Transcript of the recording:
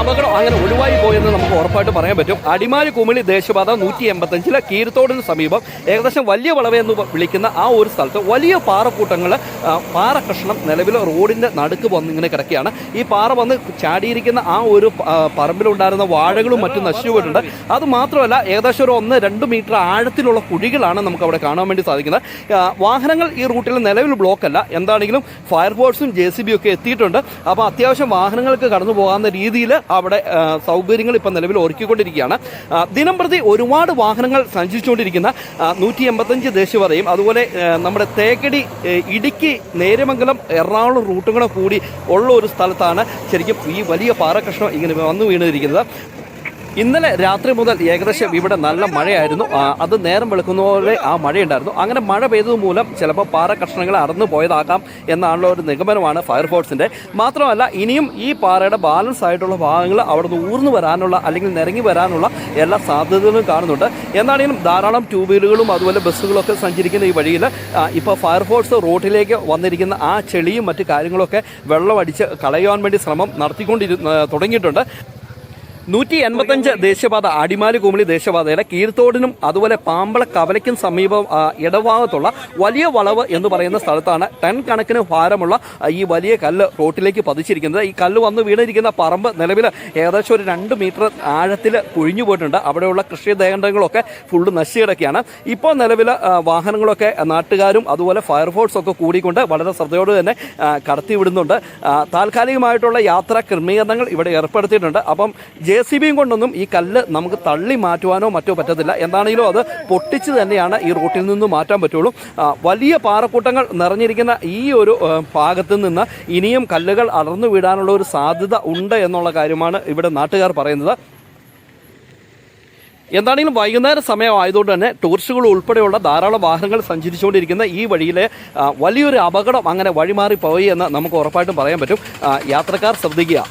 അപകടം അങ്ങനെ ഒഴിവായി പോയെന്ന് നമുക്ക് ഉറപ്പായിട്ട് പറയാൻ പറ്റും. അടിമാലി കുമിളി ദേശപാത നൂറ്റി എൺപത്തഞ്ചിലെ കീരത്തോടിന് സമീപം ഏകദേശം വലിയ വളവ് എന്ന് വിളിക്കുന്ന ആ ഒരു സ്ഥലത്ത് വലിയ പാറക്കൂട്ടങ്ങൾ പാറ കഷ്ണം നിലവിൽ റോഡിന്റെ നടുക്ക് വന്ന് ഇങ്ങനെ കിടക്കുകയാണ്. ഈ പാറ വന്ന് ചാടിയിരിക്കുന്ന ആ ഒരു പറമ്പിലുണ്ടായിരുന്ന വാഴകളും മറ്റും നശിച്ചു പോയിട്ടുണ്ട്. അത് മാത്രമല്ല ഏകദേശം ഒരു ഒന്ന് രണ്ട് മീറ്റർ ആഴത്തിലുള്ള കുഴികളാണ് നമുക്ക് അവിടെ കാണാൻ വേണ്ടി സാധിക്കുന്നത്. വാഹനങ്ങൾ ഈ റൂട്ടിൽ നിലവിൽ ബ്ലോക്ക് അല്ല. എന്താണെങ്കിലും ഫയർഫോഴ്സും ജെ സി ബി ഒക്കെ എത്തിയിട്ടുണ്ട്. അപ്പോൾ അത്യാവശ്യം വാഹനങ്ങൾക്ക് കടന്നു പോകാവുന്ന രീതിയിൽ അവിടെ സൗകര്യങ്ങൾ ഇപ്പം നിലവിൽ ഒരുക്കിക്കൊണ്ടിരിക്കുകയാണ്. ദിനം പ്രതി ഒരുപാട് വാഹനങ്ങൾ സഞ്ചരിച്ചുകൊണ്ടിരിക്കുന്ന നൂറ്റി എൺപത്തഞ്ച് ദേശീയപാതയും അതുപോലെ നമ്മുടെ തേക്കടി ഇടുക്കി നേരമംഗലം എറണാകുളം റൂട്ടുകളും കൂടി ഉള്ള ഒരു സ്ഥലത്താണ് ശരിക്കും ഈ വലിയ പാറക്കഷ്ണം ഇങ്ങനെ വന്നു വീണിരിക്കുന്നത്. ഇന്നലെ രാത്രി മുതൽ ഏകദേശം ഇവിടെ നല്ല മഴയായിരുന്നു. അത് നേരം വെളുക്കുന്നതുപോലെ ആ മഴയുണ്ടായിരുന്നു. അങ്ങനെ മഴ പെയ്തത് മൂലം ചിലപ്പോൾ പാറ കഷ്ണങ്ങൾ അറന്നു പോയതാക്കാം എന്നാണുള്ള ഒരു നിഗമനമാണ് ഫയർഫോഴ്സിന്റെ മാത്രമല്ല ഇനിയും ഈ പാറയുടെ ബാലൻസ് ആയിട്ടുള്ള ഭാഗങ്ങൾ അവിടെ നിന്ന് ഊർന്നു വരാനുള്ള അല്ലെങ്കിൽ നിരങ്ങി വരാനുള്ള എല്ലാ സാധ്യതകളും കാണുന്നുണ്ട്. എന്നാണെങ്കിലും ധാരാളം ടൂ വീലുകളും അതുപോലെ ബസ്സുകളൊക്കെ സഞ്ചരിക്കുന്ന ഈ വഴിയിൽ ഇപ്പോൾ ഫയർഫോഴ്സ് റോഡിലേക്ക് വന്നിരിക്കുന്ന ആ ചെളിയും മറ്റു കാര്യങ്ങളൊക്കെ വെള്ളമടിച്ച് കളയുവാൻ വേണ്ടി ശ്രമം നടത്തിക്കൊണ്ടിരു തുടങ്ങിയിട്ടുണ്ട്. നൂറ്റി എൺപത്തഞ്ച് ദേശീയപാത അടിമാലി കുമിളി ദേശീയപാതയുടെ കീഴ്ത്തോടിനും അതുപോലെ പാമ്പള കവലയ്ക്കും സമീപം ഇടഭാഗത്തുള്ള വലിയ വളവ് എന്ന് പറയുന്ന സ്ഥലത്താണ് ടൺ കണക്കിന് ഭാരമുള്ള ഈ വലിയ കല്ല് റോട്ടിലേക്ക് പതിച്ചിരിക്കുന്നത്. ഈ കല്ല് വന്ന് വീണിരിക്കുന്ന പറമ്പ് നിലവിൽ ഏകദേശം ഒരു രണ്ട് മീറ്റർ ആഴത്തിൽ കുഴിഞ്ഞു പോയിട്ടുണ്ട്. അവിടെയുള്ള കൃഷിദേഹങ്ങളൊക്കെ ഫുള്ള് നശിച്ചു കിടക്കുകയാണ്. ഇപ്പോൾ നിലവിൽ വാഹനങ്ങളൊക്കെ നാട്ടുകാരും അതുപോലെ ഫയർഫോഴ്സും ഒക്കെ കൂടിക്കൊണ്ട് വളരെ ശ്രദ്ധയോട് തന്നെ കടത്തിവിടുന്നുണ്ട്. താൽക്കാലികമായിട്ടുള്ള യാത്രാ ക്രമീകരണങ്ങൾ ഇവിടെ ഏർപ്പെടുത്തിയിട്ടുണ്ട്. അപ്പം ജെ സി ബിയും കൊണ്ടൊന്നും ഈ കല്ല് നമുക്ക് തള്ളി മാറ്റുവാനോ മറ്റോ പറ്റത്തില്ല. എന്താണെങ്കിലും അത് പൊട്ടിച്ച് തന്നെയാണ് ഈ റൂട്ടിൽ നിന്ന് മാറ്റാൻ പറ്റുള്ളൂ. വലിയ പാറക്കൂട്ടങ്ങൾ നിറഞ്ഞിരിക്കുന്ന ഈ ഒരു ഭാഗത്ത് നിന്ന് ഇനിയും കല്ലുകൾ അടർന്നു വിടാനുള്ള ഒരു സാധ്യത ഉണ്ട് എന്നുള്ള കാര്യമാണ് ഇവിടെ നാട്ടുകാർ പറയുന്നത്. എന്താണെങ്കിലും വൈകുന്നേര സമയമായതുകൊണ്ട് തന്നെ ടൂറിസ്റ്റുകൾ ഉൾപ്പെടെയുള്ള ധാരാളം വാഹനങ്ങൾ സഞ്ചരിച്ചുകൊണ്ടിരിക്കുന്ന ഈ വഴിയിലെ വലിയൊരു അപകടം അങ്ങനെ വഴിമാറി പോയി എന്ന് നമുക്ക് ഉറപ്പായിട്ടും പറയാൻ പറ്റും. യാത്രക്കാർ ശ്രദ്ധിക്കുക.